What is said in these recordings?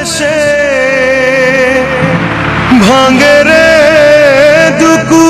এসে ভাঙে রে দুকুল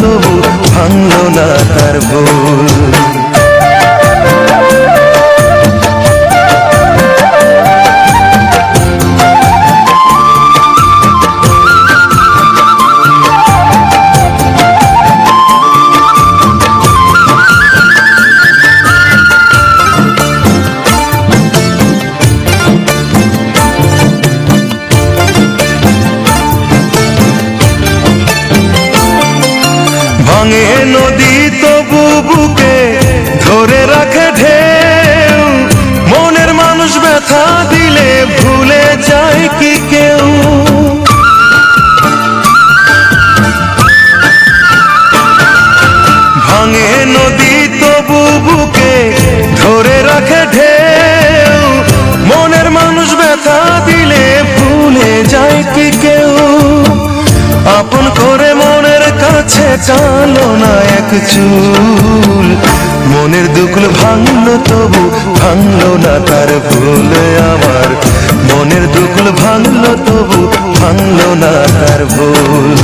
তবু ভাঙল না তার ভুল। ব্যথা দিলে ভুলে যায় কি কেউ। ভাঙে নদী তবু বুকে ধরে রাখে ঢেউ। মনের মানুষ ব্যথা দিলে ভুলে যায় কি কেউ। আপন করে মনের কাছে টানো না এক চুল। মনের দুঃখ ভাঙল তবু, ভাঙল না তার ভুল আমার। মনের দুঃখ ভাঙল তবু, ভাঙল না তার ভুল।